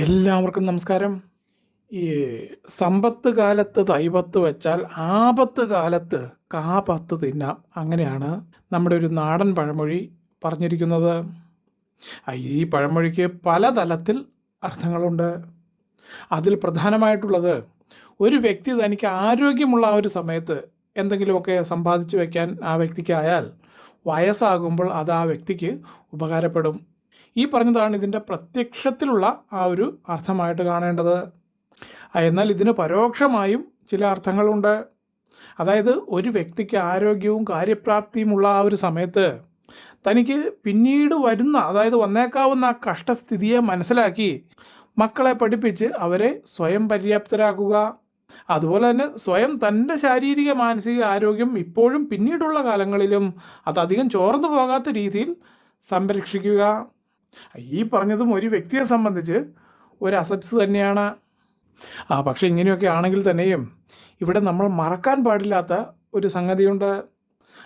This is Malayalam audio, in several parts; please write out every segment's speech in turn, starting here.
എല്ലാവർക്കും നമസ്കാരം. ഈ സമ്പത്ത് കാലത്ത് തൈപത്ത് വെച്ചാൽ ആപത്ത് കാലത്ത് കാപത്ത് തിന്നാം. അങ്ങനെയാണ് നമ്മുടെ ഒരു നാടൻ പഴമൊഴി പറഞ്ഞിരിക്കുന്നത്. ഈ പഴമൊഴിക്ക് പല തലത്തിൽ അർത്ഥങ്ങളുണ്ട്. അതിൽ പ്രധാനമായിട്ടുള്ളത് ഒരു വ്യക്തി തനിക്ക് ആരോഗ്യമുള്ള ആ ഒരു സമയത്ത് എന്തെങ്കിലുമൊക്കെ സമ്പാദിച്ചു വയ്ക്കാൻ ആ വ്യക്തിക്കായാൽ വയസ്സാകുമ്പോൾ അത് ആ വ്യക്തിക്ക് ഉപകാരപ്പെടും. ഈ പറഞ്ഞതാണ് ഇതിന്റെ പ്രത്യക്ഷത്തിലുള്ള ആ ഒരു അർത്ഥമായിട്ട് കാണേണ്ടത്. എന്നാൽ ഇതിന് പരോക്ഷമായും ചില അർത്ഥങ്ങളുണ്ട്. അതായത് ഒരു വ്യക്തിക്ക് ആരോഗ്യവും കാര്യപ്രാപ്തിയുമുള്ള ആ ഒരു സമയത്ത് തനിക്ക് പിന്നീട് വരുന്ന അതായത് വന്നേക്കാവുന്ന ആ കഷ്ടസ്ഥിതിയെ മനസ്സിലാക്കി മക്കളെ പഠിപ്പിച്ച് അവരെ സ്വയം പര്യാപ്തരാക്കുക. അതുപോലെ തന്നെ സ്വയം തന്റെ ശാരീരിക മാനസിക ആരോഗ്യം ഇപ്പോഴും പിന്നീടുള്ള കാലങ്ങളിലും അതധികം ചോർന്നു പോകാത്ത രീതിയിൽ സംരക്ഷിക്കുക. ഈ പറഞ്ഞതും ഒരു വ്യക്തിയെ സംബന്ധിച്ച് ഒരു അസറ്റ്സ് തന്നെയാണ്. ആ പക്ഷേ ഇങ്ങനെയൊക്കെ ആണെങ്കിൽ തന്നെയും ഇവിടെ നമ്മൾ മറക്കാൻ പാടില്ലാത്ത ഒരു സംഗതിയുണ്ട്.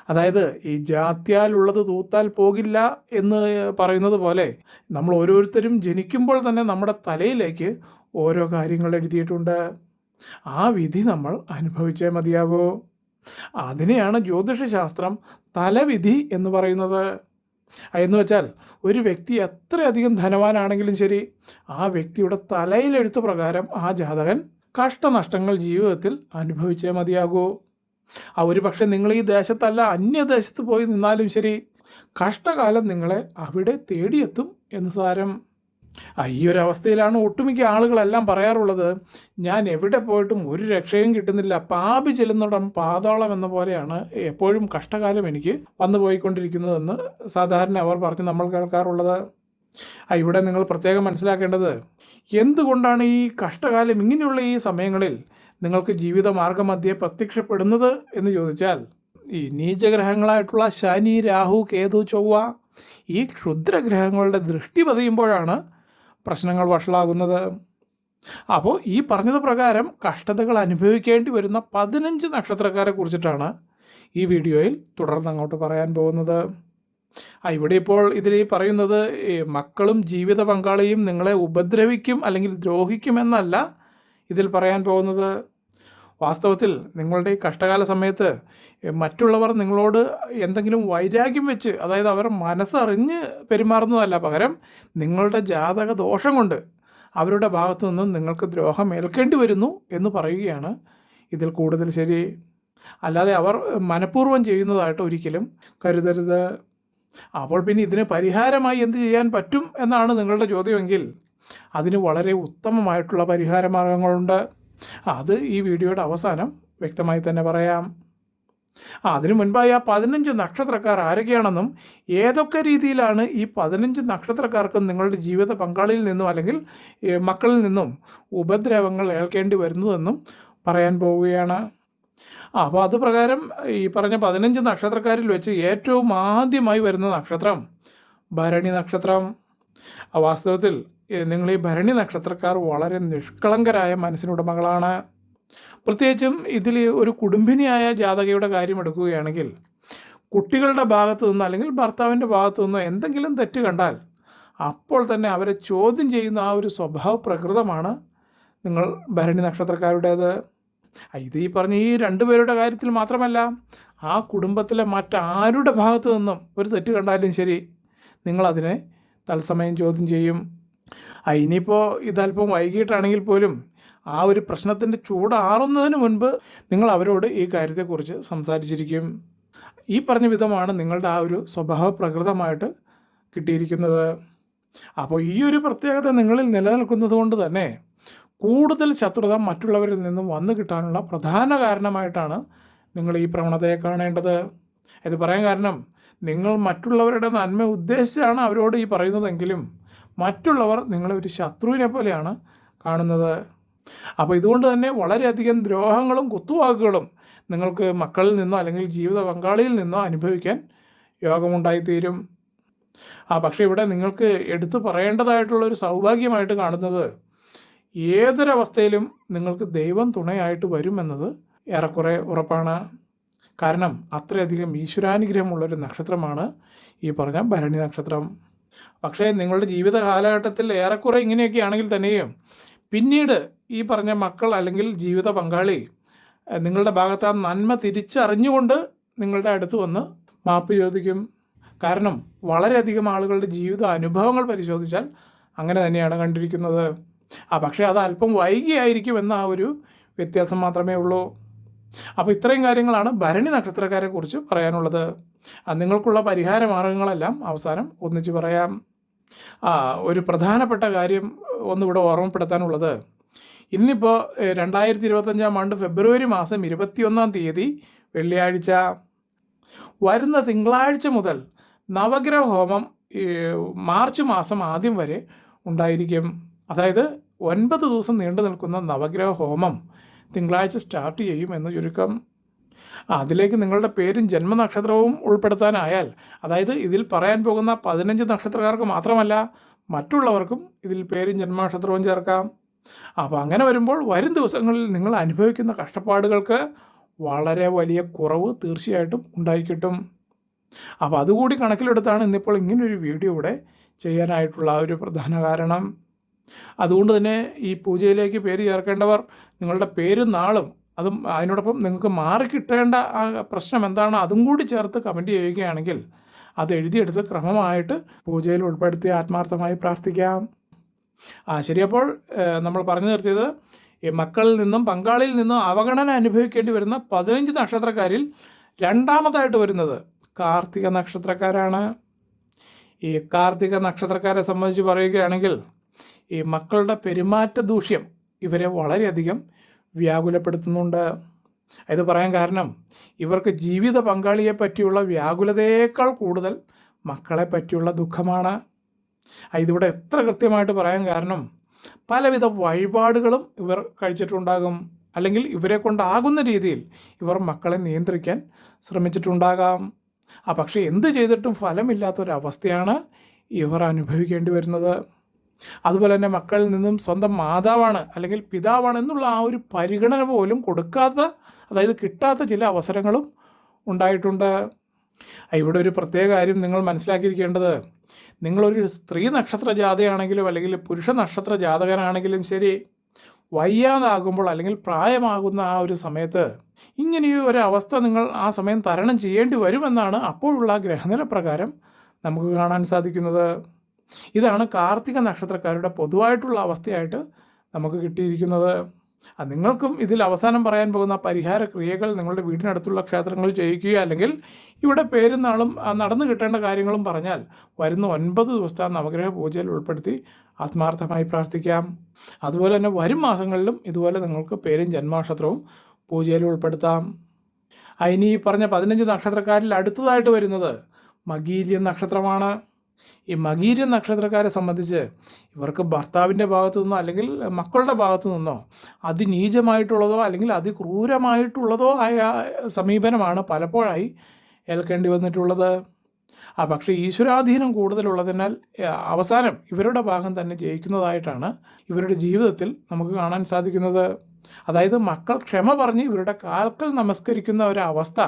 അതായത് ഈ ജാത്യാലുള്ളത് തൂത്താൽ പോകില്ല എന്ന് പറയുന്നത് പോലെ നമ്മൾ ഓരോരുത്തരും ജനിക്കുമ്പോൾ തന്നെ നമ്മുടെ തലയിലേക്ക് ഓരോ കാര്യങ്ങൾ എഴുതിയിട്ടുണ്ട്. ആ വിധി നമ്മൾ അനുഭവിച്ചേ മതിയാകൂ. അതിനെയാണ് ജ്യോതിഷശാസ്ത്രം തലവിധി എന്ന് പറയുന്നത്. എന്ന് വെച്ചാൽ ഒരു വ്യക്തി എത്രയധികം ധനവാനാണെങ്കിലും ശരി ആ വ്യക്തിയുടെ തലയിലെഴുത്ത് പ്രകാരം ആ ജാതകൻ കഷ്ടനഷ്ടങ്ങൾ ജീവിതത്തിൽ അനുഭവിച്ചേ മതിയാകൂ. ആ ഒരു പക്ഷേ നിങ്ങൾ ഈ ദേശത്തല്ല അന്യദേശത്ത് പോയി നിന്നാലും ശരി കഷ്ടകാലം നിങ്ങളെ അവിടെ തേടിയെത്തും എന്ന് സാരം. ഈ ഒരു അവസ്ഥയിലാണ് ഒട്ടുമിക്ക ആളുകളെല്ലാം പറയാറുള്ളത് ഞാൻ എവിടെ പോയിട്ടും ഒരു രക്ഷയും കിട്ടുന്നില്ല. പാപി ചെല്ലുന്നിടം പാതാളം എന്ന പോലെയാണ് എപ്പോഴും കഷ്ടകാലം എനിക്ക് വന്നു പോയിക്കൊണ്ടിരിക്കുന്നതെന്ന് സാധാരണ അവർ പറഞ്ഞ് നമ്മൾ കേൾക്കാറുള്ളത്. ആ, ഇവിടെ നിങ്ങൾ പ്രത്യേകം മനസ്സിലാക്കേണ്ടത് എന്തുകൊണ്ടാണ് ഈ കഷ്ടകാലം ഇങ്ങനെയുള്ള ഈ സമയങ്ങളിൽ നിങ്ങൾക്ക് ജീവിത മാർഗമധ്യേ പ്രത്യക്ഷപ്പെടുന്നത് എന്ന് ചോദിച്ചാൽ ഈ നീചഗ്രഹങ്ങളായിട്ടുള്ള ശനി രാഹു കേതു ചൊവ്വ ഈ ക്ഷുദ്രഗ്രഹങ്ങളുടെ ദൃഷ്ടി പതിയുമ്പോഴാണ് പ്രശ്നങ്ങൾ വഷളാകുന്നത്. അപ്പോൾ ഈ പറഞ്ഞത് പ്രകാരം കഷ്ടതകൾ അനുഭവിക്കേണ്ടി വരുന്ന പതിനഞ്ച് നക്ഷത്രക്കാരെ കുറിച്ചിട്ടാണ് ഈ വീഡിയോയിൽ തുടർന്ന് അങ്ങോട്ട് പറയാൻ പോകുന്നത്. ആ ഇവിടെ ഇപ്പോൾ ഇതിൽ പറയുന്നത് മക്കളും ജീവിത പങ്കാളിയും നിങ്ങളെ ഉപദ്രവിക്കും അല്ലെങ്കിൽ ദ്രോഹിക്കുമെന്നല്ല ഇതിൽ പറയാൻ പോകുന്നത്. വാസ്തവത്തിൽ നിങ്ങളുടെ ഈ കഷ്ടകാല സമയത്ത് മറ്റുള്ളവർ നിങ്ങളോട് എന്തെങ്കിലും വൈരാഗ്യം വെച്ച് അതായത് അവർ മനസ്സറിഞ്ഞ് പെരുമാറുന്നതല്ല പകരം നിങ്ങളുടെ ജാതക ദോഷം കൊണ്ട് അവരുടെ ഭാഗത്തു നിന്നും നിങ്ങൾക്ക് ദ്രോഹം ഏൽക്കേണ്ടി വരുന്നു എന്ന് പറയുകയാണ് ഇതിൽ കൂടുതൽ ശരി. അല്ലാതെ അവർ മനഃപൂർവം ചെയ്യുന്നതായിട്ട് ഒരിക്കലും കരുതരുത്. അപ്പോൾ പിന്നെ ഇതിന് പരിഹാരമായി എന്ത് ചെയ്യാൻ പറ്റും എന്നാണ് നിങ്ങളുടെ ചോദ്യമെങ്കിൽ അതിന് വളരെ ഉത്തമമായിട്ടുള്ള പരിഹാര മാർഗങ്ങളുണ്ട് അത് ഈ വീഡിയോയുടെ അവസാനം വ്യക്തമായി തന്നെ പറയാം. ആ അതിനു മുൻപായി ആ പതിനഞ്ച് നക്ഷത്രക്കാർ ആരൊക്കെയാണെന്നും ഏതൊക്കെ രീതിയിലാണ് ഈ പതിനഞ്ച് നക്ഷത്രക്കാർക്കും നിങ്ങളുടെ ജീവിത പങ്കാളിയിൽ നിന്നും അല്ലെങ്കിൽ മക്കളിൽ നിന്നും ഉപദ്രവങ്ങൾ ഏൽക്കേണ്ടി വരുന്നതെന്നും പറയാൻ പോവുകയാണ്. അപ്പോൾ അത് പ്രകാരം ഈ പറഞ്ഞ പതിനഞ്ച് നക്ഷത്രക്കാരിൽ വെച്ച് ഏറ്റവും ആദ്യമായി വരുന്ന നക്ഷത്രം ഭരണി നക്ഷത്രം. വാസ്തവത്തിൽ നിങ്ങൾ ഈ ഭരണി നക്ഷത്രക്കാർ വളരെ നിഷ്കളങ്കരായ മനസ്സിനുടമകളാണ്. പ്രത്യേകിച്ചും ഇതിൽ ഒരു കുടുംബിനിയായ ജാതകയുടെ കാര്യം എടുക്കുകയാണെങ്കിൽ കുട്ടികളുടെ ഭാഗത്തു നിന്ന് അല്ലെങ്കിൽ ഭർത്താവിന്റെ ഭാഗത്തു നിന്നോ എന്തെങ്കിലും തെറ്റ് കണ്ടാൽ അപ്പോൾ തന്നെ അവരെ ചോദ്യം ചെയ്യുന്ന ആ ഒരു സ്വഭാവ പ്രകൃതമാണ് നിങ്ങൾ ഭരണി നക്ഷത്രക്കാരുടേത്. ഇത് ഈ പറഞ്ഞ ഈ രണ്ടുപേരുടെ കാര്യത്തിൽ മാത്രമല്ല ആ കുടുംബത്തിലെ മറ്റാരുടെ ഭാഗത്തു നിന്നും ഒരു തെറ്റ് കണ്ടാലും ശരി നിങ്ങളതിനെ തത്സമയം ചോദ്യം ചെയ്യും. ആ ഇനിയിപ്പോൾ ഇതല്പം വൈകിട്ടാണെങ്കിൽ പോലും ആ ഒരു പ്രശ്നത്തിന്റെ ചൂടാറുന്നതിന് മുൻപ് നിങ്ങൾ അവരോട് ഈ കാര്യത്തെക്കുറിച്ച് സംസാരിച്ചിരിക്കും. ഈ പറഞ്ഞ വിധമാണ് നിങ്ങളുടെ ആ ഒരു സ്വഭാവ പ്രകൃതമായിട്ട് കിട്ടിയിരിക്കുന്നത്. അപ്പോൾ ഈ ഒരു പ്രത്യേകത നിങ്ങളിൽ നിലനിൽക്കുന്നത് കൊണ്ട് തന്നെ കൂടുതൽ ശത്രുത മറ്റുള്ളവരിൽ നിന്നും വന്നു കിട്ടാനുള്ള പ്രധാന കാരണമായിട്ടാണ് നിങ്ങൾ ഈ പ്രവണതയെ കാണേണ്ടത്. ഇത് പറയാൻ കാരണം നിങ്ങൾ മറ്റുള്ളവരുടെ നന്മ ഉദ്ദേശിച്ചാണ് അവരോട് ഈ പറയുന്നതെങ്കിലും മറ്റുള്ളവർ നിങ്ങളെ ഒരു ശത്രുവിനെ പോലെയാണ് കാണുന്നത്. അപ്പോൾ ഇതുകൊണ്ട് തന്നെ വളരെയധികം ദ്രോഹങ്ങളും കുത്തുവാക്കുകളും നിങ്ങൾക്ക് മക്കളിൽ നിന്നോ അല്ലെങ്കിൽ ജീവിത പങ്കാളിയിൽ നിന്നോ അനുഭവിക്കാൻ യോഗമുണ്ടായിത്തീരും. ആ പക്ഷേ ഇവിടെ നിങ്ങൾക്ക് എടുത്തു പറയേണ്ടതായിട്ടുള്ള ഒരു സൗഭാഗ്യമായിട്ട് കാണുന്നത് ഏതൊരവസ്ഥയിലും നിങ്ങൾക്ക് ദൈവം തുണയായിട്ട് വരുമെന്നത് ഏറെക്കുറെ ഉറപ്പാണ്. കാരണം അത്രയധികം ഈശ്വരാനുഗ്രഹമുള്ളൊരു നക്ഷത്രമാണ് ഈ പറഞ്ഞ ഭരണി നക്ഷത്രം. പക്ഷേ നിങ്ങളുടെ ജീവിത കാലഘട്ടത്തിൽ ഏറെക്കുറെ ഇങ്ങനെയൊക്കെ ആണെങ്കിൽ തന്നെയും പിന്നീട് ഈ പറഞ്ഞ മക്കൾ അല്ലെങ്കിൽ ജീവിത പങ്കാളി നിങ്ങളുടെ ഭാഗത്ത് ആ നന്മ തിരിച്ചറിഞ്ഞുകൊണ്ട് നിങ്ങളുടെ അടുത്ത് വന്ന് മാപ്പ് ചോദിക്കും. കാരണം വളരെയധികം ആളുകളുടെ ജീവിത അനുഭവങ്ങൾ പരിശോധിച്ചാൽ അങ്ങനെ തന്നെയാണ് കണ്ടിരിക്കുന്നത്. ആ പക്ഷേ അത് അല്പം വൈകിയായിരിക്കും എന്ന ആ ഒരു വ്യത്യാസം മാത്രമേ ഉള്ളൂ. അപ്പോൾ ഇത്രയും കാര്യങ്ങളാണ് ഭരണി നക്ഷത്രക്കാരെക്കുറിച്ച് പറയാനുള്ളത്. നിങ്ങൾക്കുള്ള പരിഹാര മാർഗങ്ങളെല്ലാം അവസാനം ഒന്നിച്ച് പറയാം. ആ ഒരു പ്രധാനപ്പെട്ട കാര്യം ഒന്നിവിടെ ഓർമ്മപ്പെടുത്താനുള്ളത്. ഇന്നിപ്പോൾ രണ്ടായിരത്തി ഇരുപത്തഞ്ചാം ആണ്ട് ഫെബ്രുവരി മാസം ഇരുപത്തിയൊന്നാം തീയതി വെള്ളിയാഴ്ച. വരുന്ന തിങ്കളാഴ്ച മുതൽ നവഗ്രഹ ഹോമം മാർച്ച് മാസം ആദ്യം വരെ ഉണ്ടായിരിക്കും. അതായത് ഒൻപത് ദിവസം നീണ്ടു നിൽക്കുന്ന നവഗ്രഹ ഹോമം തിങ്കളാഴ്ച സ്റ്റാർട്ട് ചെയ്യും എന്ന് ചുരുക്കം അതിലേക്ക് നിങ്ങളുടെ പേരും ജന്മനക്ഷത്രവും ഉൾപ്പെടുത്താനായാൽ അതായത് ഇതിൽ പറയാൻ പോകുന്ന പതിനഞ്ച് നക്ഷത്രക്കാർക്ക് മാത്രമല്ല മറ്റുള്ളവർക്കും ഇതിൽ പേരും ജന്മനക്ഷത്രവും ചേർക്കാം. അപ്പോൾ അങ്ങനെ വരുമ്പോൾ വരും ദിവസങ്ങളിൽ നിങ്ങൾ അനുഭവിക്കുന്ന കഷ്ടപ്പാടുകൾക്ക് വളരെ വലിയ കുറവ് തീർച്ചയായിട്ടും ഉണ്ടായിക്കിട്ടും. അപ്പോൾ അതുകൂടി കണക്കിലെടുത്താണ് ഇന്നിപ്പോൾ ഇങ്ങനൊരു വീഡിയോ ഇവിടെ ചെയ്യാനായിട്ടുള്ള ഒരു പ്രധാന കാരണം. അതുകൊണ്ട് തന്നെ ഈ പൂജയിലേക്ക് പേര് ചേർക്കേണ്ടവർ നിങ്ങളുടെ പേരും നാളും അതും അതിനോടൊപ്പം നിങ്ങൾക്ക് മാറിക്കിട്ടേണ്ട ആ പ്രശ്നം എന്താണോ അതും കൂടി ചേർത്ത് കമന്റ് ചെയ്യുകയാണെങ്കിൽ അത് എഴുതിയെടുത്ത് ക്രമമായിട്ട് പൂജയിൽ ഉൾപ്പെടുത്തി ആത്മാർത്ഥമായി പ്രാർത്ഥിക്കാം. ആ ശരി. അപ്പോൾ നമ്മൾ പറഞ്ഞു നിർത്തിയത് ഈ മക്കളിൽ നിന്നും പങ്കാളിയിൽ നിന്നും അവഗണന അനുഭവിക്കേണ്ടി വരുന്ന പതിനഞ്ച് നക്ഷത്രക്കാരിൽ രണ്ടാമതായിട്ട് വരുന്നത് കാർത്തിക നക്ഷത്രക്കാരാണ്. ഈ കാർത്തിക നക്ഷത്രക്കാരെ സംബന്ധിച്ച് പറയുകയാണെങ്കിൽ ഈ മക്കളുടെ പെരുമാറ്റ ദൂഷ്യം ഇവരെ വളരെയധികം വ്യാകുലപ്പെടുത്തുന്നുണ്ട്. ഇത് പറയാൻ കാരണം ഇവർക്ക് ജീവിത പങ്കാളിയെ പറ്റിയുള്ള വ്യാകുലതയേക്കാൾ കൂടുതൽ മക്കളെ പറ്റിയുള്ള ദുഃഖമാണ്. ഇതിവിടെ എത്ര കൃത്യമായിട്ട് പറയാൻ കാരണം പലവിധ വഴിപാടുകളും ഇവർ കഴിച്ചിട്ടുണ്ടാകും. അല്ലെങ്കിൽ ഇവരെ കൊണ്ടാകുന്ന രീതിയിൽ ഇവർ മക്കളെ നിയന്ത്രിക്കാൻ ശ്രമിച്ചിട്ടുണ്ടാകാം. ആ പക്ഷേ എന്ത് ചെയ്തിട്ടും ഫലമില്ലാത്തൊരവസ്ഥയാണ് ഇവർ അനുഭവിക്കേണ്ടി വരുന്നത്. അതുപോലെ തന്നെ മക്കളിൽ നിന്നും സ്വന്തം മാതാവാണ് അല്ലെങ്കിൽ പിതാവാണ് എന്നുള്ള ആ ഒരു പരിഗണന പോലും കൊടുക്കാത്ത അതായത് കിട്ടാത്ത ചില അവസരങ്ങളും ഉണ്ടായിട്ടുണ്ട്. ഇവിടെ ഒരു പ്രത്യേക കാര്യം നിങ്ങൾ മനസ്സിലാക്കിയിരിക്കേണ്ടത്. നിങ്ങളൊരു സ്ത്രീ നക്ഷത്ര ജാതയാണെങ്കിലും അല്ലെങ്കിൽ പുരുഷ നക്ഷത്ര ജാതകനാണെങ്കിലും ശരി വയ്യാതാകുമ്പോൾ അല്ലെങ്കിൽ പ്രായമാകുന്ന ആ ഒരു സമയത്ത് ഇങ്ങനെയൊരു ഒരു അവസ്ഥ നിങ്ങൾ ആ സമയം തരണം ചെയ്യേണ്ടി വരുമെന്നാണ് അപ്പോഴുള്ള ഗ്രഹനില പ്രകാരം നമുക്ക് കാണാൻ സാധിക്കുന്നത്. ഇതാണ് കാർത്തിക നക്ഷത്രക്കാരുടെ പൊതുവായിട്ടുള്ള അവസ്ഥയായിട്ട് നമുക്ക് കിട്ടിയിരിക്കുന്നത്. നിങ്ങൾക്കും ഇതിൽ അവസാനം പറയാൻ പോകുന്ന പരിഹാര ക്രിയകൾ നിങ്ങളുടെ വീടിനടുത്തുള്ള ക്ഷേത്രങ്ങളിൽ ചെയ്യിക്കുക അല്ലെങ്കിൽ ഇവിടെ പേരും നാളും നടന്നു കിട്ടേണ്ട കാര്യങ്ങളും പറഞ്ഞാൽ വരുന്ന ഒൻപത് ദിവസത്തെ നവഗ്രഹ പൂജയിൽ ഉൾപ്പെടുത്തി ആത്മാർത്ഥമായി പ്രാർത്ഥിക്കാം. അതുപോലെ തന്നെ വരും മാസങ്ങളിലും ഇതുപോലെ നിങ്ങൾക്ക് പേരും ജന്മനക്ഷത്രവും പൂജയിൽ ഉൾപ്പെടുത്താം. അതിനീ പറഞ്ഞ പതിനഞ്ച് നക്ഷത്രക്കാരിൽ അടുത്തതായിട്ട് വരുന്നത് മഗീലിയൻ നക്ഷത്രമാണ്. ഈ മകീര നക്ഷത്രക്കാരെ സംബന്ധിച്ച് ഇവർക്ക് ഭർത്താവിന്റെ ഭാഗത്തു നിന്നോ അല്ലെങ്കിൽ മക്കളുടെ ഭാഗത്തു നിന്നോ അതിനീചമായിട്ടുള്ളതോ അല്ലെങ്കിൽ അതിക്രൂരമായിട്ടുള്ളതോ ആയ സമീപനമാണ് പലപ്പോഴായി ഏൽക്കേണ്ടി വന്നിട്ടുള്ളത്. ആ പക്ഷേ ഈശ്വരാധീനം കൂടുതലുള്ളതിനാൽ അവസാനം ഇവരുടെ ഭാഗം തന്നെ ജയിക്കുന്നതായിട്ടാണ് ഇവരുടെ ജീവിതത്തിൽ നമുക്ക് കാണാൻ സാധിക്കുന്നത്. അതായത് മക്കൾ ക്ഷമ പറഞ്ഞ് ഇവരുടെ കാൽക്കൽ നമസ്കരിക്കുന്ന ഒരവസ്ഥ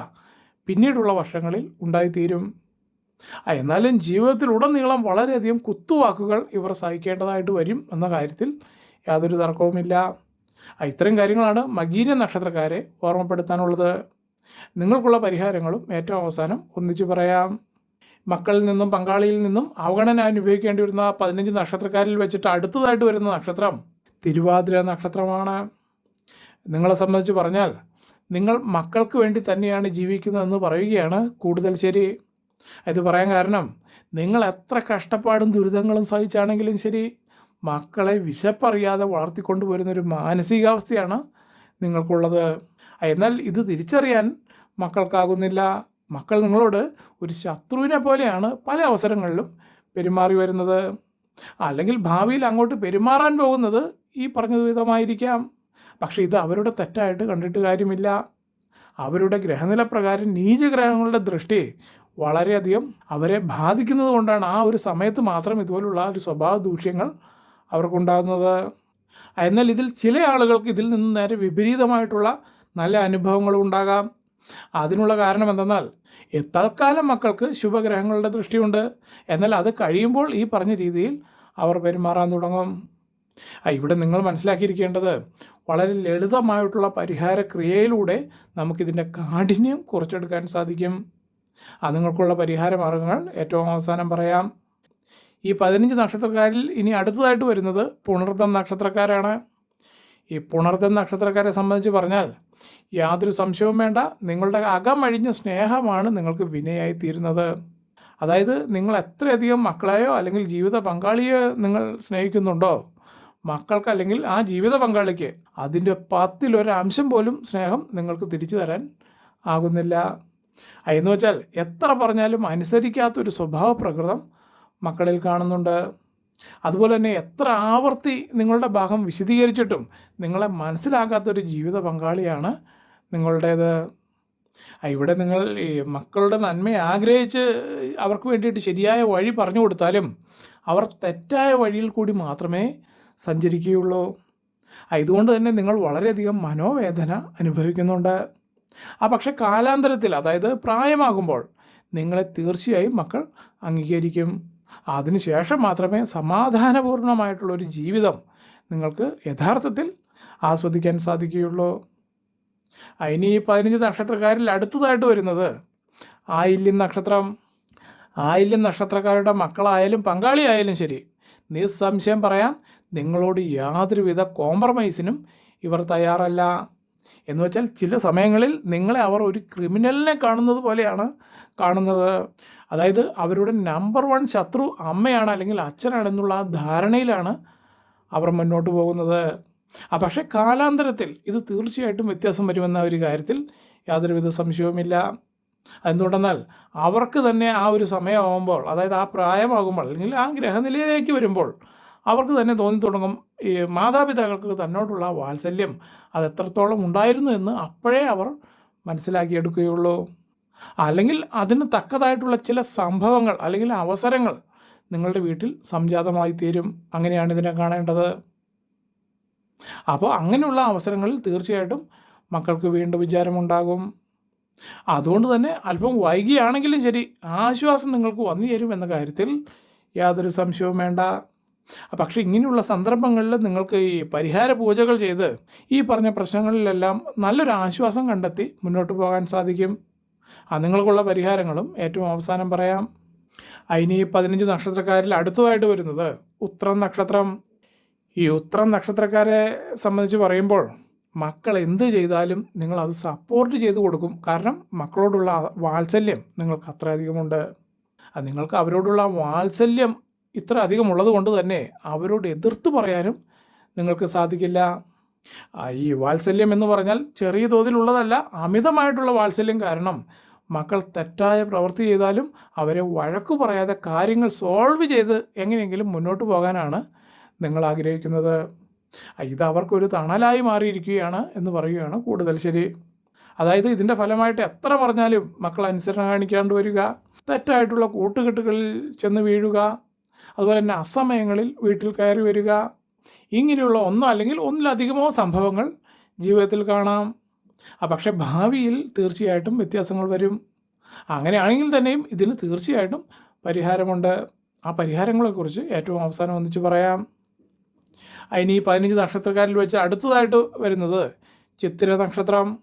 പിന്നീടുള്ള വർഷങ്ങളിൽ ഉണ്ടായിത്തീരും. എന്നാലും ജീവിതത്തിലുടനീളം വളരെയധികം കുത്തുവാക്കുകൾ ഇവർ സഹിക്കേണ്ടതായിട്ട് വരും എന്ന കാര്യത്തിൽ യാതൊരു തർക്കവുമില്ല. ഇത്തരം കാര്യങ്ങളാണ് മകീര നക്ഷത്രക്കാരെ ഓർമ്മപ്പെടുത്താനുള്ളത്. നിങ്ങൾക്കുള്ള പരിഹാരങ്ങളും ഏറ്റവും അവസാനം ഒന്നിച്ചു പറയാം. മക്കളിൽ നിന്നും പങ്കാളിയിൽ നിന്നും അവഗണന അനുഭവിക്കേണ്ടി വരുന്ന പതിനഞ്ച് നക്ഷത്രക്കാരിൽ വെച്ചിട്ട് അടുത്തതായിട്ട് വരുന്ന നക്ഷത്രം തിരുവാതിര നക്ഷത്രമാണ്. നിങ്ങളെ സംബന്ധിച്ച് പറഞ്ഞാൽ നിങ്ങൾ മക്കൾക്ക് വേണ്ടി തന്നെയാണ് ജീവിക്കുന്നതെന്ന് പറയുകയാണ്. കൂടുതൽ ശരി. ഇത് പറയാൻ കാരണം നിങ്ങൾ എത്ര കഷ്ടപ്പാടും ദുരിതങ്ങളും സഹിച്ചാണെങ്കിലും ശരി മക്കളെ വിശപ്പറിയാതെ വളർത്തിക്കൊണ്ടു വരുന്നൊരു മാനസികാവസ്ഥയാണ് നിങ്ങൾക്കുള്ളത്. എന്നാൽ ഇത് തിരിച്ചറിയാൻ മക്കൾക്കാകുന്നില്ല. മക്കൾ നിങ്ങളോട് ഒരു ശത്രുവിനെ പോലെയാണ് പല അവസരങ്ങളിലും പെരുമാറി വരുന്നത്. അല്ലെങ്കിൽ ഭാവിയിൽ അങ്ങോട്ട് പെരുമാറാൻ പോകുന്നത് ഈ പറഞ്ഞ വിധമായിരിക്കാം. പക്ഷേ ഇത് അവരുടെ തെറ്റായിട്ട് കണ്ടിട്ട് കാര്യമില്ല. അവരുടെ ഗ്രഹനില പ്രകാരം നീചഗ്രഹങ്ങളുടെ ദൃഷ്ടി വളരെയധികം അവരെ ബാധിക്കുന്നത് കൊണ്ടാണ് ആ ഒരു സമയത്ത് മാത്രം ഇതുപോലുള്ള ഒരു സ്വഭാവ ദൂഷ്യങ്ങൾ അവർക്കുണ്ടാകുന്നത്. എന്നാൽ ഇതിൽ ചില ആളുകൾക്ക് ഇതിൽ നിന്ന് നേരെ വിപരീതമായിട്ടുള്ള നല്ല അനുഭവങ്ങളും ഉണ്ടാകാം. അതിനുള്ള കാരണം എന്തെന്നാൽ തൽക്കാലം മക്കൾക്ക് ശുഭഗ്രഹങ്ങളുടെ ദൃഷ്ടിയുണ്ട്. എന്നാൽ അത് കഴിയുമ്പോൾ ഈ പറഞ്ഞ രീതിയിൽ അവർ പെരുമാറാൻ തുടങ്ങും. ഇവിടെ നിങ്ങൾ മനസ്സിലാക്കിയിരിക്കേണ്ടത് വളരെ ലളിതമായിട്ടുള്ള പരിഹാര ക്രിയയിലൂടെ നമുക്കിതിന്റെ കാഠിന്യം കുറച്ചെടുക്കാൻ സാധിക്കും. അത് നിങ്ങൾക്കുള്ള പരിഹാര മാർഗങ്ങൾ ഏറ്റവും അവസാനം പറയാം. ഈ പതിനഞ്ച് നക്ഷത്രക്കാരിൽ ഇനി അടുത്തതായിട്ട് വരുന്നത് പുണർത്തം നക്ഷത്രക്കാരാണ്. ഈ പുണർത്തം നക്ഷത്രക്കാരെ സംബന്ധിച്ച് പറഞ്ഞാൽ യാതൊരു സംശയവും വേണ്ട. നിങ്ങളുടെ അകമഴിഞ്ഞ സ്നേഹമാണ് നിങ്ങൾക്ക് വിനയായി തീരുന്നത് അതായത് നിങ്ങൾ എത്രയധികം മക്കളെയോ അല്ലെങ്കിൽ ജീവിത പങ്കാളിയോ നിങ്ങൾ സ്നേഹിക്കുന്നുണ്ടോ? മക്കൾക്ക് അല്ലെങ്കിൽ ആ ജീവിത പങ്കാളിക്ക് അതിന്റെ പത്തിലൊരംശം പോലും സ്നേഹം നിങ്ങൾക്ക് തിരിച്ചു തരാൻ ആകുന്നില്ല. എന്ന് വെച്ചാൽ എത്ര പറഞ്ഞാലും അനുസരിക്കാത്തൊരു സ്വഭാവ പ്രകൃതം മക്കളിൽ കാണുന്നുണ്ട്. അതുപോലെ തന്നെ എത്ര ആവർത്തി നിങ്ങളുടെ ഭാഗം വിശദീകരിച്ചിട്ടും നിങ്ങളെ മനസ്സിലാക്കാത്തൊരു ജീവിത പങ്കാളിയാണ് നിങ്ങളുടേത്. ഇവിടെ നിങ്ങൾ ഈ മക്കളുടെ നന്മയെ ആഗ്രഹിച്ച് അവർക്ക് വേണ്ടിയിട്ട് ശരിയായ വഴി പറഞ്ഞു കൊടുത്താലും അവർ തെറ്റായ വഴിയിൽ കൂടി മാത്രമേ സഞ്ചരിക്കുകയുള്ളൂ. ഇതുകൊണ്ട് തന്നെ നിങ്ങൾ വളരെയധികം മനോവേദന അനുഭവിക്കുന്നുണ്ട്. ആ പക്ഷെ കാലാന്തരത്തിൽ അതായത് പ്രായമാകുമ്പോൾ നിങ്ങളെ തീർച്ചയായും മക്കൾ അംഗീകരിക്കും. അതിനുശേഷം മാത്രമേ സമാധാനപൂർണമായിട്ടുള്ളൊരു ജീവിതം നിങ്ങൾക്ക് യഥാർത്ഥത്തിൽ ആസ്വദിക്കാൻ സാധിക്കുകയുള്ളൂ. ഇനി ഈ പതിനഞ്ച് നക്ഷത്രക്കാരിൽ അടുത്തതായിട്ട് വരുന്നത് ആയില്യം നക്ഷത്രം. ആയില്യം നക്ഷത്രക്കാരുടെ മക്കളായാലും പങ്കാളിയായാലും ശരി നിസ്സംശയം പറയാം നിങ്ങളോട് യാതൊരുവിധ കോംപ്രമൈസിനും ഇവർ തയ്യാറല്ല. എന്ന് വെച്ചാൽ ചില സമയങ്ങളിൽ നിങ്ങളെ അവർ ഒരു ക്രിമിനലിനെ കാണുന്നത് പോലെയാണ് കാണുന്നത്. അതായത് അവരുടെ നമ്പർ വൺ ശത്രു അമ്മയാണ് അല്ലെങ്കിൽ അച്ഛനാണെന്നുള്ള ആ ധാരണയിലാണ് അവർ മുന്നോട്ട് പോകുന്നത്. ആ പക്ഷേ കാലാന്തരത്തിൽ ഇത് തീർച്ചയായിട്ടും വ്യത്യാസം വരുമെന്ന ഒരു കാര്യത്തിൽ യാതൊരുവിധ സംശയവുമില്ല. എന്തുകൊണ്ടെന്നാൽ അവർക്ക് തന്നെ ആ ഒരു സമയമാകുമ്പോൾ അതായത് ആ പ്രായമാകുമ്പോൾ അല്ലെങ്കിൽ ആ ഗ്രഹനിലയിലേക്ക് വരുമ്പോൾ അവർക്ക് തന്നെ തോന്നി തുടങ്ങും. ഈ മാതാപിതാക്കൾക്ക് തന്നോടുള്ള വാത്സല്യം അത് എത്രത്തോളം ഉണ്ടായിരുന്നു എന്ന് അപ്പോഴേ അവർ മനസ്സിലാക്കിയെടുക്കുകയുള്ളൂ. അല്ലെങ്കിൽ അതിന് തക്കതായിട്ടുള്ള ചില സംഭവങ്ങൾ അല്ലെങ്കിൽ അവസരങ്ങൾ നിങ്ങളുടെ വീട്ടിൽ സംജാതമായി തീരും അങ്ങനെയാണ് ഇതിനെ കാണേണ്ടത്. അപ്പോൾ അങ്ങനെയുള്ള അവസരങ്ങളിൽ തീർച്ചയായിട്ടും മക്കൾക്ക് വീണ്ടും വിചാരമുണ്ടാകും. അതുകൊണ്ട് തന്നെ അല്പം വൈകിയാണെങ്കിലും ശരി ആശ്വാസം നിങ്ങൾക്ക് വന്നു തരും എന്ന കാര്യത്തിൽ യാതൊരു സംശയവും വേണ്ട. പക്ഷേ ഇങ്ങനെയുള്ള സന്ദർഭങ്ങളിൽ നിങ്ങൾക്ക് ഈ പരിഹാര പൂജകൾ ചെയ്ത് ഈ പറഞ്ഞ പ്രശ്നങ്ങളിലെല്ലാം നല്ലൊരു ആശ്വാസം കണ്ടെത്തി മുന്നോട്ട് പോകാൻ സാധിക്കും. ആ നിങ്ങൾക്കുള്ള പരിഹാരങ്ങളും ഏറ്റവും അവസാനം പറയാം. അതിന് ഈ പതിനഞ്ച് നക്ഷത്രക്കാരിൽ അടുത്തതായിട്ട് വരുന്നത് ഉത്രം നക്ഷത്രം. ഈ ഉത്രം നക്ഷത്രക്കാരെ സംബന്ധിച്ച് പറയുമ്പോൾ മക്കൾ എന്ത് ചെയ്താലും നിങ്ങൾ അത് സപ്പോർട്ട് ചെയ്ത് കൊടുക്കും. കാരണം മക്കളോടുള്ള വാത്സല്യം നിങ്ങൾക്ക് അത്രയധികമുണ്ട്. അത് നിങ്ങൾക്ക് അവരോടുള്ള വാത്സല്യം ഇത്ര അധികമുള്ളത് കൊണ്ട് തന്നെ അവരോട് എതിർത്ത് പറയാനും നിങ്ങൾക്ക് സാധിക്കില്ല. ഈ വാത്സല്യം എന്ന് പറഞ്ഞാൽ ചെറിയ തോതിലുള്ളതല്ല അമിതമായിട്ടുള്ള വാത്സല്യം കാരണം മക്കൾ തെറ്റായ പ്രവൃത്തി ചെയ്താലും അവരെ വഴക്ക് പറയാതെ കാര്യങ്ങൾ സോൾവ് ചെയ്ത് എങ്ങനെയെങ്കിലും മുന്നോട്ട് പോകാനാണ് നിങ്ങൾ ആഗ്രഹിക്കുന്നത്. ഇത് അവർക്കൊരു തണലായി മാറിയിരിക്കുകയാണ് എന്ന് പറയുകയാണ് കൂടുതൽ ശരി. അതായത് ഇതിന്റെ ഫലമായിട്ട് എത്ര പറഞ്ഞാലും മക്കൾ അനുസരണ കാണിക്കാണ്ട് വരിക തെറ്റായിട്ടുള്ള കൂട്ടുകെട്ടുകളിൽ ചെന്ന് വീഴുക അതുപോലെ തന്നെ അസമയങ്ങളിൽ വീട്ടിൽ കയറി വരിക ഇങ്ങനെയുള്ള ഒന്നോ അല്ലെങ്കിൽ ഒന്നിലധികമോ സംഭവങ്ങൾ ജീവിതത്തിൽ കാണാം. പക്ഷേ ഭാവിയിൽ തീർച്ചയായിട്ടും വ്യത്യാസങ്ങൾ വരും. അങ്ങനെയാണെങ്കിൽ തന്നെയും ഇതിന് തീർച്ചയായിട്ടും പരിഹാരമുണ്ട്. ആ പരിഹാരങ്ങളെക്കുറിച്ച് ഏറ്റവും അവസാനം ഒന്നിച്ച് പറയാം. അതിന് ഈ പതിനഞ്ച് നക്ഷത്രക്കാരിൽ വെച്ച് അടുത്തതായിട്ട് വരുന്നത് ചിത്തിര നക്ഷത്രം.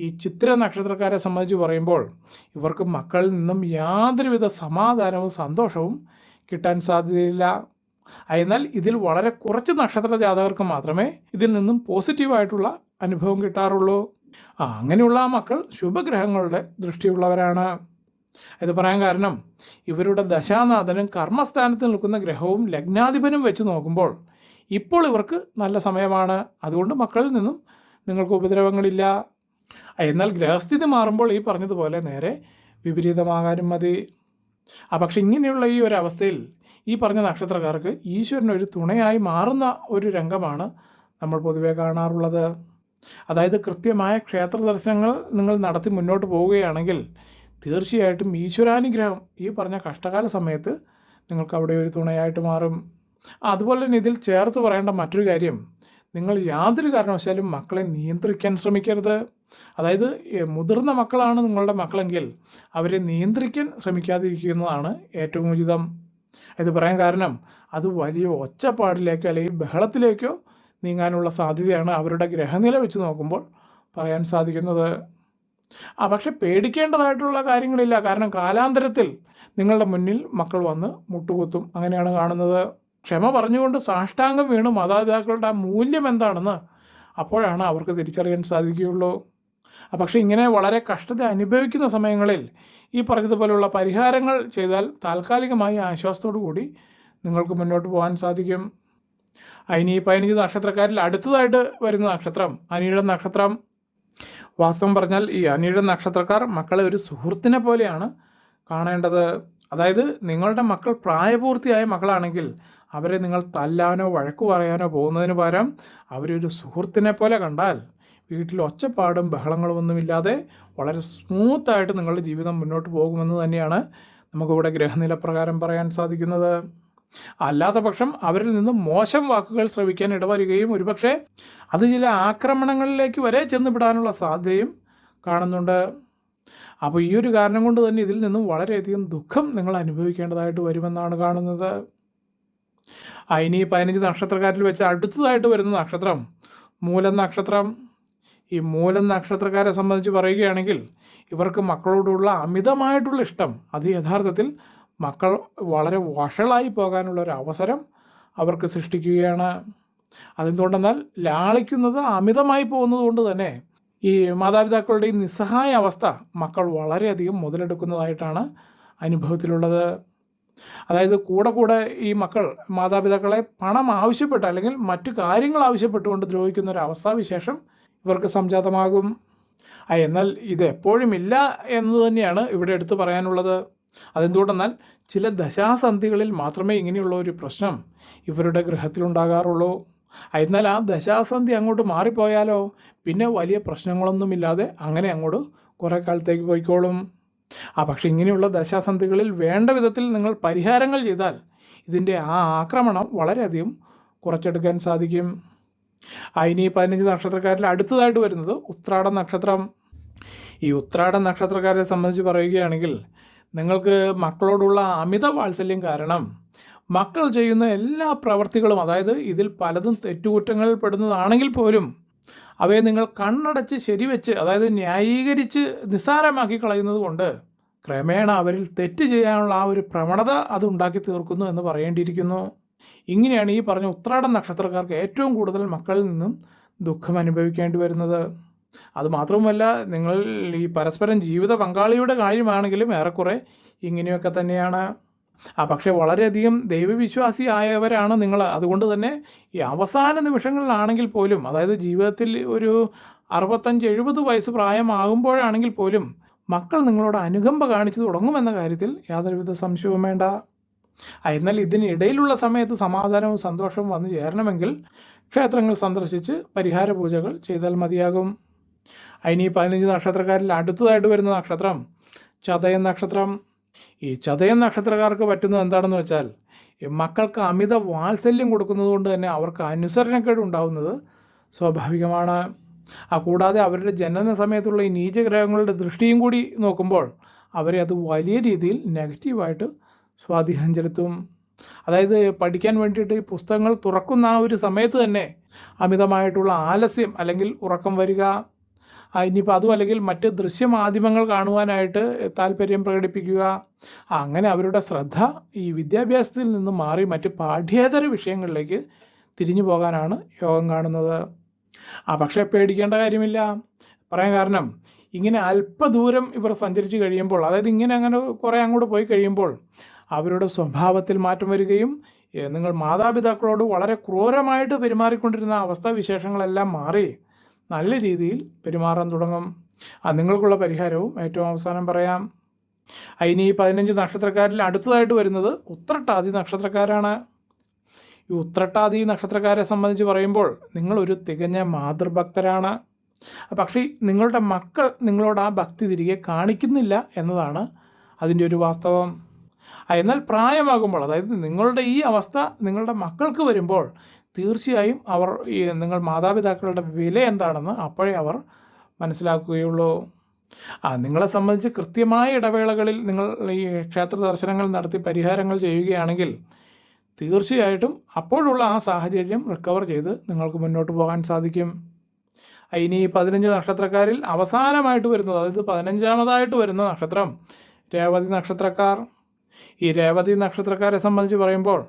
ഈ ചിത്തിര നക്ഷത്രക്കാരെ സംബന്ധിച്ച് പറയുമ്പോൾ ഇവർക്ക് മക്കളിൽ നിന്നും യാതൊരുവിധ സമാധാനവും സന്തോഷവും കിട്ടാൻ സാധ്യതയില്ല. എന്നാൽ ഇതിൽ വളരെ കുറച്ച് നക്ഷത്ര ജാതകർക്ക് മാത്രമേ ഇതിൽ നിന്നും പോസിറ്റീവായിട്ടുള്ള അനുഭവം കിട്ടാറുള്ളൂ. ആ അങ്ങനെയുള്ള ആ മക്കൾ ശുഭഗ്രഹങ്ങളുടെ ദൃഷ്ടിയുള്ളവരാണ്. ഇത് പറയാൻ കാരണം ഇവരുടെ ദശാനാഥനും കർമ്മസ്ഥാനത്ത് നിൽക്കുന്ന ഗ്രഹവും ലഗ്നാധിപനും വെച്ച് നോക്കുമ്പോൾ ഇപ്പോൾ ഇവർക്ക് നല്ല സമയമാണ്. അതുകൊണ്ട് മക്കളിൽ നിന്നും നിങ്ങൾക്ക് ഉപദ്രവങ്ങളില്ല. എന്നാൽ ഗ്രഹസ്ഥിതി മാറുമ്പോൾ ഈ പറഞ്ഞതുപോലെ നേരെ വിപരീതമാകാനും മതി. ആ പക്ഷെ ഇങ്ങനെയുള്ള ഈ ഒരു അവസ്ഥയിൽ ഈ പറഞ്ഞ നക്ഷത്രക്കാർക്ക് ഈശ്വരൻ ഒരു തുണയായി മാറുന്ന ഒരു രംഗമാണ് നമ്മൾ പൊതുവേ കാണാറുള്ളത്. അതായത് കൃത്യമായ ക്ഷേത്ര ദർശനങ്ങൾ നിങ്ങൾ നടത്തി മുന്നോട്ട് പോവുകയാണെങ്കിൽ തീർച്ചയായിട്ടും ഈശ്വരാനുഗ്രഹം ഈ പറഞ്ഞ കഷ്ടകാല സമയത്ത് നിങ്ങൾക്ക് അവിടെ ഒരു തുണയായിട്ട് മാറും. അതുപോലെ തന്നെ ഇതിൽ ചേർത്ത് പറയേണ്ട മറ്റൊരു കാര്യം നിങ്ങൾ യാതൊരു കാരണവശാലും മക്കളെ നിയന്ത്രിക്കാൻ ശ്രമിക്കരുത്. അതായത് മുതിർന്ന മക്കളാണ് നിങ്ങളുടെ മക്കളെങ്കിൽ അവരെ നിയന്ത്രിക്കാൻ ശ്രമിക്കാതിരിക്കുന്നതാണ് ഏറ്റവും ഉചിതം. ഇത് പറയാൻ കാരണം അത് വലിയ ഒച്ചപ്പാടിലേക്കോ അല്ലെങ്കിൽ ബഹളത്തിലേക്കോ നീങ്ങാനുള്ള സാധ്യതയാണ് അവരുടെ ഗ്രഹനില വെച്ച് നോക്കുമ്പോൾ പറയാൻ സാധിക്കുന്നത്. ആ പക്ഷെ പേടിക്കേണ്ടതായിട്ടുള്ള കാര്യങ്ങളില്ല. കാരണം കാലാന്തരത്തിൽ നിങ്ങളുടെ മുന്നിൽ മക്കൾ വന്ന് മുട്ടുകുത്തും. അങ്ങനെയാണ് കാണുന്നത്. ക്ഷമ പറഞ്ഞുകൊണ്ട് സാഷ്ടാംഗം വീണ് മാതാപിതാക്കളുടെ ആ മൂല്യം എന്താണെന്ന് അപ്പോഴാണ് അവർക്ക് തിരിച്ചറിയാൻ സാധിക്കുകയുള്ളൂ. പക്ഷേ ഇങ്ങനെ വളരെ കഷ്ടത അനുഭവിക്കുന്ന സമയങ്ങളിൽ ഈ പറഞ്ഞതുപോലെയുള്ള പരിഹാരങ്ങൾ ചെയ്താൽ താൽക്കാലികമായി ആശ്വാസത്തോടു കൂടി നിങ്ങൾക്ക് മുന്നോട്ട് പോകാൻ സാധിക്കും. അതിന് ഈ പതിനഞ്ച് നക്ഷത്രക്കാരിൽ അടുത്തതായിട്ട് വരുന്ന നക്ഷത്രം അനിയുടെ നക്ഷത്രം. വാസ്തവം പറഞ്ഞാൽ ഈ അനിയുടെ നക്ഷത്രക്കാർ മക്കളെ ഒരു സുഹൃത്തിനെ പോലെയാണ് കാണേണ്ടത്. അതായത് നിങ്ങളുടെ മക്കൾ പ്രായപൂർത്തിയായ മക്കളാണെങ്കിൽ അവരെ നിങ്ങൾ തല്ലാനോ വഴക്കു പറയാനോ പോകുന്നതിന് പകരം അവരൊരു സുഹൃത്തിനെ പോലെ കണ്ടാൽ വീട്ടിൽ ഒച്ചപ്പാടും ബഹളങ്ങളും ഒന്നുമില്ലാതെ വളരെ സ്മൂത്തായിട്ട് നിങ്ങളുടെ ജീവിതം മുന്നോട്ട് പോകുമെന്ന് തന്നെയാണ് നമുക്കിവിടെ ഗ്രഹനില പ്രകാരം പറയാൻ സാധിക്കുന്നത്. അല്ലാത്ത പക്ഷം അവരിൽ നിന്ന് മോശം വാക്കുകൾ ശ്രവിക്കാൻ ഇടവരികയും ഒരുപക്ഷെ അത് ചില ആക്രമണങ്ങളിലേക്ക് വരെ ചെന്നുപെടാനുള്ള സാധ്യതയും കാണുന്നുണ്ട്. അപ്പോൾ ഈ ഒരു കാരണം കൊണ്ട് തന്നെ ഇതിൽ നിന്നും വളരെയധികം ദുഃഖം നിങ്ങൾ അനുഭവിക്കേണ്ടതായിട്ട് വരുമെന്നാണ് കാണുന്നത്. ഇനി പതിനഞ്ച് നക്ഷത്രക്കാരിൽ വെച്ച് അടുത്തതായിട്ട് വരുന്ന നക്ഷത്രം മൂലം നക്ഷത്രം. ഈ മൂലം നക്ഷത്രക്കാരെ സംബന്ധിച്ച് പറയുകയാണെങ്കിൽ ഇവർക്ക് മക്കളോടുള്ള അമിതമായിട്ടുള്ള ഇഷ്ടം അത് യഥാർത്ഥത്തിൽ മക്കൾ വളരെ വഷളായി പോകാനുള്ള ഒരു അവസരം അവർക്ക് സൃഷ്ടിക്കുകയാണ്. അതെന്തുകൊണ്ടെന്നാൽ ലാളിക്കുന്നത് അമിതമായി പോകുന്നത് കൊണ്ട് തന്നെ ഈ മാതാപിതാക്കളുടെ ഈ നിസ്സഹായ അവസ്ഥ മക്കൾ വളരെയധികം മുതലെടുക്കുന്നതായിട്ടാണ് അനുഭവത്തിലുള്ളത്. അതായത് കൂടെ കൂടെ ഈ മക്കൾ മാതാപിതാക്കളെ പണം ആവശ്യപ്പെട്ട് അല്ലെങ്കിൽ മറ്റു കാര്യങ്ങൾ ആവശ്യപ്പെട്ടുകൊണ്ട് ദ്രോഹിക്കുന്ന ഒരു അവസ്ഥാവിശേഷം ഇവർക്ക് സംജാതമാകും. എന്നാൽ ഇത് എപ്പോഴും ഇല്ല എന്ന് തന്നെയാണ് ഇവിടെ എടുത്തു പറയാനുള്ളത്. അതെന്തുകൊണ്ടെന്നാൽ ചില ദശാസന്ധികളിൽ മാത്രമേ ഇങ്ങനെയുള്ള ഒരു പ്രശ്നം ഇവരുടെ ഗൃഹത്തിലുണ്ടാകാറുള്ളൂ. എന്നാൽ ആ ദശാസന്ധി അങ്ങോട്ട് മാറിപ്പോയാലോ? പിന്നെ വലിയ പ്രശ്നങ്ങളൊന്നുമില്ലാതെ അങ്ങനെ അങ്ങോട്ട് കുറേ കാലത്തേക്ക് പോയിക്കോളും. ആ പക്ഷേ ഇങ്ങനെയുള്ള ദശാസന്ധികളിൽ വേണ്ട വിധത്തിൽ നിങ്ങൾ പരിഹാരങ്ങൾ ചെയ്താൽ ഇതിന്റെ ആ ആക്രമണം വളരെയധികം കുറച്ചെടുക്കാൻ സാധിക്കും. ആ, ഇനി പതിനഞ്ച് നക്ഷത്രക്കാരിൽ അടുത്തതായിട്ട് വരുന്നത് ഉത്രാട നക്ഷത്രം. ഈ ഉത്രാട നക്ഷത്രക്കാരെ സംബന്ധിച്ച് പറയുകയാണെങ്കിൽ നിങ്ങൾക്ക് മക്കളോടുള്ള അമിത വാത്സല്യം കാരണം മക്കൾ ചെയ്യുന്ന എല്ലാ പ്രവർത്തികളും അതായത് ഇതിൽ പലതും തെറ്റുകുറ്റങ്ങളിൽ പെടുന്നതാണെങ്കിൽ പോലും അവയെ നിങ്ങൾ കണ്ണടച്ച് ശരിവെച്ച് അതായത് ന്യായീകരിച്ച് നിസ്സാരമാക്കി കളയുന്നത് കൊണ്ട് ക്രമേണ അവരിൽ തെറ്റ് ചെയ്യാനുള്ള ആ ഒരു പ്രവണത അത് ഉണ്ടാക്കി തീർക്കുന്നു എന്ന് പറയേണ്ടിയിരിക്കുന്നു. ഇങ്ങനെയാണ് ഈ പറഞ്ഞ ഉത്രാടം നക്ഷത്രക്കാർക്ക് ഏറ്റവും കൂടുതൽ മക്കളിൽ നിന്നും ദുഃഖം അനുഭവിക്കേണ്ടി വരുന്നത്. അതുമാത്രവുമല്ല നിങ്ങൾ ഈ പരസ്പരം ജീവിത പങ്കാളിയുടെ കാര്യമാണെങ്കിലും ഏറെക്കുറെ ഇങ്ങനെയൊക്കെ തന്നെയാണ്. ആ പക്ഷേ വളരെയധികം ദൈവവിശ്വാസിയായവരാണ് നിങ്ങൾ. അതുകൊണ്ട് തന്നെ ഈ അവസാന നിമിഷങ്ങളിലാണെങ്കിൽ പോലും അതായത് ജീവിതത്തിൽ ഒരു അറുപത്തഞ്ച് എഴുപത് വയസ്സ് പ്രായമാകുമ്പോഴാണെങ്കിൽ പോലും മക്കൾ നിങ്ങളോട് അനുകമ്പ കാണിച്ചു തുടങ്ങുമെന്ന കാര്യത്തിൽ യാതൊരുവിധ സംശയവും വേണ്ട. എന്നാൽ ഇതിനിടയിലുള്ള സമയത്ത് സമാധാനവും സന്തോഷവും വന്നു ചേരണമെങ്കിൽ ക്ഷേത്രങ്ങൾ സന്ദർശിച്ച് പരിഹാര പൂജകൾ ചെയ്താൽ മതിയാകും. അതിന് ഈ പതിനഞ്ച് നക്ഷത്രക്കാരിൽ അടുത്തതായിട്ട് വരുന്ന നക്ഷത്രം ചതയ നക്ഷത്രം. ഈ ചതയ നക്ഷത്രക്കാർക്ക് പറ്റുന്നത് എന്താണെന്ന് വെച്ചാൽ മക്കൾക്ക് അമിത വാത്സല്യം കൊടുക്കുന്നത് കൊണ്ട് തന്നെ അവർക്ക് അനുസരണക്കേട് ഉണ്ടാവുന്നത് സ്വാഭാവികമാണ്. ആ കൂടാതെ അവരുടെ ജനന സമയത്തുള്ള ഈ നീചഗ്രഹങ്ങളുടെ ദൃഷ്ടിയും കൂടി നോക്കുമ്പോൾ അവരെ അത് വലിയ രീതിയിൽ നെഗറ്റീവായിട്ട് സ്വാധീനം ചെലുത്തും. അതായത് പഠിക്കാൻ വേണ്ടിയിട്ട് ഈ പുസ്തകങ്ങൾ തുറക്കുന്ന ആ ഒരു സമയത്ത് തന്നെ അമിതമായിട്ടുള്ള ആലസ്യം അല്ലെങ്കിൽ ഉറക്കം വരിക ഇനിയിപ്പോൾ അതും അല്ലെങ്കിൽ മറ്റ് ദൃശ്യമാധ്യമങ്ങൾ കാണുവാനായിട്ട് താല്പര്യം പ്രകടിപ്പിക്കുക. അങ്ങനെ അവരുടെ ശ്രദ്ധ ഈ വിദ്യാഭ്യാസത്തിൽ നിന്ന് മാറി മറ്റ് പാഠ്യേതര വിഷയങ്ങളിലേക്ക് തിരിഞ്ഞു പോകാനാണ് യോഗം കാണുന്നത്. ആ പക്ഷേ പേടിക്കേണ്ട കാര്യമില്ല. പറയാൻ കാരണം ഇങ്ങനെ അല്പദൂരം ഇവർ സഞ്ചരിച്ച് കഴിയുമ്പോൾ അതായത് ഇങ്ങനെ അങ്ങനെ കുറേ അങ്ങോട്ട് പോയി കഴിയുമ്പോൾ അവരുടെ സ്വഭാവത്തിൽ മാറ്റം വരികയും നിങ്ങൾ മാതാപിതാക്കളോട് വളരെ ക്രൂരമായിട്ട് പെരുമാറിക്കൊണ്ടിരുന്ന അവസ്ഥാവിശേഷങ്ങളെല്ലാം മാറി നല്ല രീതിയിൽ പെരുമാറാൻ തുടങ്ങും. ആ നിങ്ങൾക്കുള്ള പരിഹാരവും ഏറ്റവും അവസാനം പറയാം. അതിന് ഈ പതിനഞ്ച് നക്ഷത്രക്കാരിൽ അടുത്തതായിട്ട് വരുന്നത് ഉത്രട്ടാതി നക്ഷത്രക്കാരാണ്. ഈ ഉത്രട്ടാതി നക്ഷത്രക്കാരെ സംബന്ധിച്ച് പറയുമ്പോൾ നിങ്ങളൊരു തികഞ്ഞ മാതൃഭക്തരാണ്. പക്ഷേ നിങ്ങളുടെ മക്കൾ നിങ്ങളോട് ആ ഭക്തി തിരികെ കാണിക്കുന്നില്ല എന്നതാണ് അതിന്റെ ഒരു വാസ്തവം. എന്നാൽ പ്രായമാകുമ്പോൾ അതായത് നിങ്ങളുടെ ഈ അവസ്ഥ നിങ്ങളുടെ മക്കൾക്ക് വരുമ്പോൾ തീർച്ചയായും അവർ നിങ്ങൾ മാതാപിതാക്കളുടെ വില എന്താണെന്ന് അപ്പോഴേ അവർ മനസ്സിലാക്കുകയുള്ളൂ. ആ നിങ്ങളെ സംബന്ധിച്ച് കൃത്യമായ ഇടവേളകളിൽ നിങ്ങൾ ഈ ക്ഷേത്ര ദർശനങ്ങൾ നടത്തി പരിഹാരങ്ങൾ ചെയ്യുകയാണെങ്കിൽ തീർച്ചയായിട്ടും അപ്പോഴുള്ള ആ സാഹചര്യം റിക്കവർ ചെയ്ത് നിങ്ങൾക്ക് മുന്നോട്ട് പോകാൻ സാധിക്കും. ഇനി പതിനഞ്ച് നക്ഷത്രക്കാരിൽ അവസാനമായിട്ട് വരുന്നത് അതായത് പതിനഞ്ചാമതായിട്ട് വരുന്ന നക്ഷത്രം രേവതി നക്ഷത്രക്കാർ. ഈ രേവതി നക്ഷത്രക്കാരെ സംബന്ധിച്ച് പറയുമ്പോൾ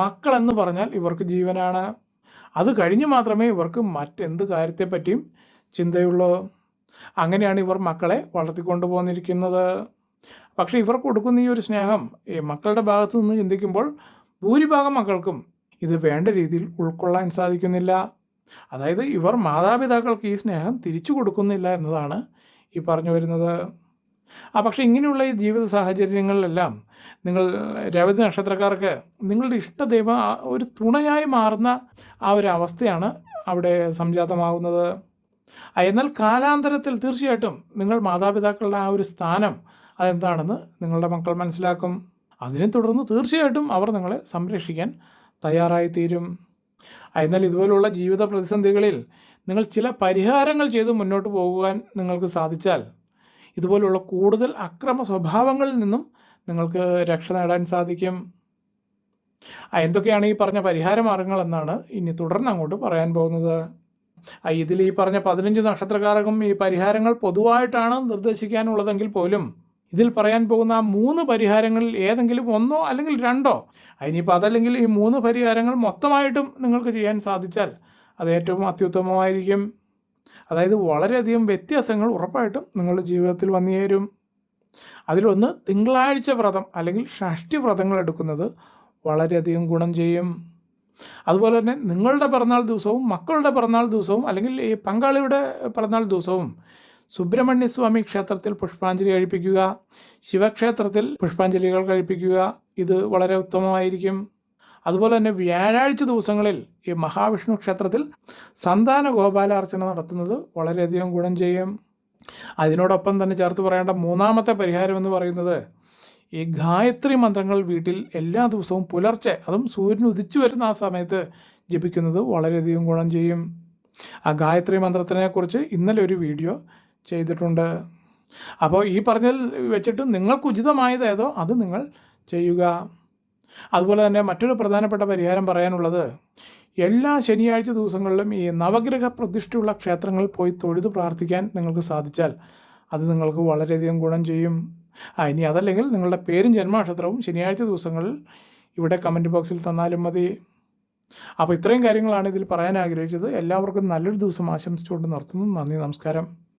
മക്കളെന്ന് പറഞ്ഞാൽ ഇവർക്ക് ജീവനാണ്. അത് കഴിഞ്ഞ് മാത്രമേ ഇവർക്ക് മറ്റെന്ത് കാര്യത്തെപ്പറ്റിയും ചിന്തയുള്ളൂ. അങ്ങനെയാണ് ഇവർ മക്കളെ വളർത്തിക്കൊണ്ടു പോന്നിരിക്കുന്നത് പക്ഷേ ഇവർ കൊടുക്കുന്ന ഈ ഒരു സ്നേഹം ഈ മക്കളുടെ ഭാഗത്തു നിന്ന് ചിന്തിക്കുമ്പോൾ ഭൂരിഭാഗം മക്കൾക്കും ഇത് വേണ്ട രീതിയിൽ ഉൾക്കൊള്ളാൻ സാധിക്കുന്നില്ല. അതായത് ഇവർ മാതാപിതാക്കൾക്ക് ഈ സ്നേഹം തിരിച്ചു കൊടുക്കുന്നില്ല എന്നതാണ് ഈ പറഞ്ഞു വരുന്നത് ആ പക്ഷേ ഇങ്ങനെയുള്ള ഈ ജീവിത സാഹചര്യങ്ങളിലെല്ലാം നിങ്ങൾ രവതി നക്ഷത്രക്കാർക്ക് നിങ്ങളുടെ ഇഷ്ടദൈവം ഒരു തുണയായി മാറുന്ന ആ ഒരു അവസ്ഥയാണ് അവിടെ സംജാതമാകുന്നത്. എന്നാൽ കാലാന്തരത്തിൽ തീർച്ചയായിട്ടും നിങ്ങൾ മാതാപിതാക്കളുടെ ആ ഒരു സ്ഥാനം അതെന്താണെന്ന് നിങ്ങളുടെ മക്കൾ മനസ്സിലാക്കും. അതിനെ തുടർന്ന് തീർച്ചയായിട്ടും അവർ നിങ്ങളെ സംരക്ഷിക്കാൻ തയ്യാറായി തീരും എന്നാൽ ഇതുപോലുള്ള ജീവിത പ്രതിസന്ധികളിൽ നിങ്ങൾ ചില പരിഹാരങ്ങൾ ചെയ്ത് മുന്നോട്ട് പോകുവാൻ നിങ്ങൾക്ക് സാധിച്ചാൽ ഇതുപോലുള്ള കൂടുതൽ അക്രമ സ്വഭാവങ്ങളിൽ നിന്നും നിങ്ങൾക്ക് രക്ഷ നേടാൻ സാധിക്കും. എന്തൊക്കെയാണ് ഈ പറഞ്ഞ പരിഹാര മാർഗങ്ങൾ എന്നാണ് ഇനി തുടർന്ന് അങ്ങോട്ട് പറയാൻ പോകുന്നത്. ഇതിൽ ഈ പറഞ്ഞ പതിനഞ്ച് നക്ഷത്രക്കാർക്കും ഈ പരിഹാരങ്ങൾ പൊതുവായിട്ടാണ് നിർദ്ദേശിക്കാനുള്ളതെങ്കിൽ പോലും ഇതിൽ പറയാൻ പോകുന്ന ആ മൂന്ന് പരിഹാരങ്ങളിൽ ഏതെങ്കിലും ഒന്നോ അല്ലെങ്കിൽ രണ്ടോ അതിനിപ്പോൾ അതല്ലെങ്കിൽ ഈ മൂന്ന് പരിഹാരങ്ങൾ മൊത്തമായിട്ടും നിങ്ങൾക്ക് ചെയ്യാൻ സാധിച്ചാൽ അത് ഏറ്റവും അത്യുത്തമമായിരിക്കും. അതായത് വളരെയധികം വ്യത്യാസങ്ങൾ ഉറപ്പായിട്ടും നിങ്ങളുടെ ജീവിതത്തിൽ വന്നു ചേരും അതിലൊന്ന് തിങ്കളാഴ്ച വ്രതം അല്ലെങ്കിൽ ഷഷ്ടി വ്രതങ്ങൾ എടുക്കുന്നത് വളരെയധികം ഗുണം ചെയ്യും. അതുപോലെ തന്നെ നിങ്ങളുടെ പിറന്നാൾ ദിവസവും മക്കളുടെ പിറന്നാൾ ദിവസവും അല്ലെങ്കിൽ ഈ പങ്കാളിയുടെ പിറന്നാൾ ദിവസവും സുബ്രഹ്മണ്യസ്വാമി ക്ഷേത്രത്തിൽ പുഷ്പാഞ്ജലി കഴിപ്പിക്കുക ശിവക്ഷേത്രത്തിൽ പുഷ്പാഞ്ജലികൾ കഴിപ്പിക്കുക ഇത് വളരെ ഉത്തമമായിരിക്കും. അതുപോലെ തന്നെ വ്യാഴാഴ്ച ദിവസങ്ങളിൽ ഈ മഹാവിഷ്ണു ക്ഷേത്രത്തിൽ സന്താന ഗോപാലാർച്ചന നടത്തുന്നത് വളരെയധികം ഗുണം ചെയ്യും. അതിനോടൊപ്പം തന്നെ ചേർത്ത് പറയേണ്ട മൂന്നാമത്തെ പരിഹാരം എന്ന് പറയുന്നത് ഈ ഗായത്രി മന്ത്രങ്ങൾ വീട്ടിൽ എല്ലാ ദിവസവും പുലർച്ചെ അതും സൂര്യൻ ഉദിച്ചു വരുന്ന ആ സമയത്ത് ജപിക്കുന്നത് വളരെയധികം ഗുണം ചെയ്യും. ആ ഗായത്രി മന്ത്രത്തിനെ കുറിച്ച് ഇന്നലെ ഒരു വീഡിയോ ചെയ്തിട്ടുണ്ട്. അപ്പോൾ ഈ പറഞ്ഞതിൽ വെച്ചിട്ട് നിങ്ങൾക്ക് ഉചിതമായത് ഏതോ അത് നിങ്ങൾ ചെയ്യുക. അതുപോലെ തന്നെ മറ്റൊരു പ്രധാനപ്പെട്ട പരിഹാരം പറയാനുള്ളത് എല്ലാ ശനിയാഴ്ച ദിവസങ്ങളിലും ഈ നവഗ്രഹ പ്രതിഷ്ഠയുള്ള ക്ഷേത്രങ്ങളിൽ പോയി തൊഴുത് പ്രാർത്ഥിക്കാൻ നിങ്ങൾക്ക് സാധിച്ചാൽ അത് നിങ്ങൾക്ക് വളരെയധികം ഗുണം ചെയ്യും. ആ ഇനി അതല്ലെങ്കിൽ നിങ്ങളുടെ പേരും ജന്മനക്ഷത്രവും ശനിയാഴ്ച ദിവസങ്ങളിൽ ഇവിടെ കമന്റ് ബോക്സിൽ തന്നാലും മതി. അപ്പോൾ ഇത്രയും കാര്യങ്ങളാണ് ഇതിൽ പറയാൻ ആഗ്രഹിച്ചത്. എല്ലാവർക്കും നല്ലൊരു ദിവസം ആശംസിച്ചുകൊണ്ട് നിർത്തുന്നു. നന്ദി നമസ്കാരം.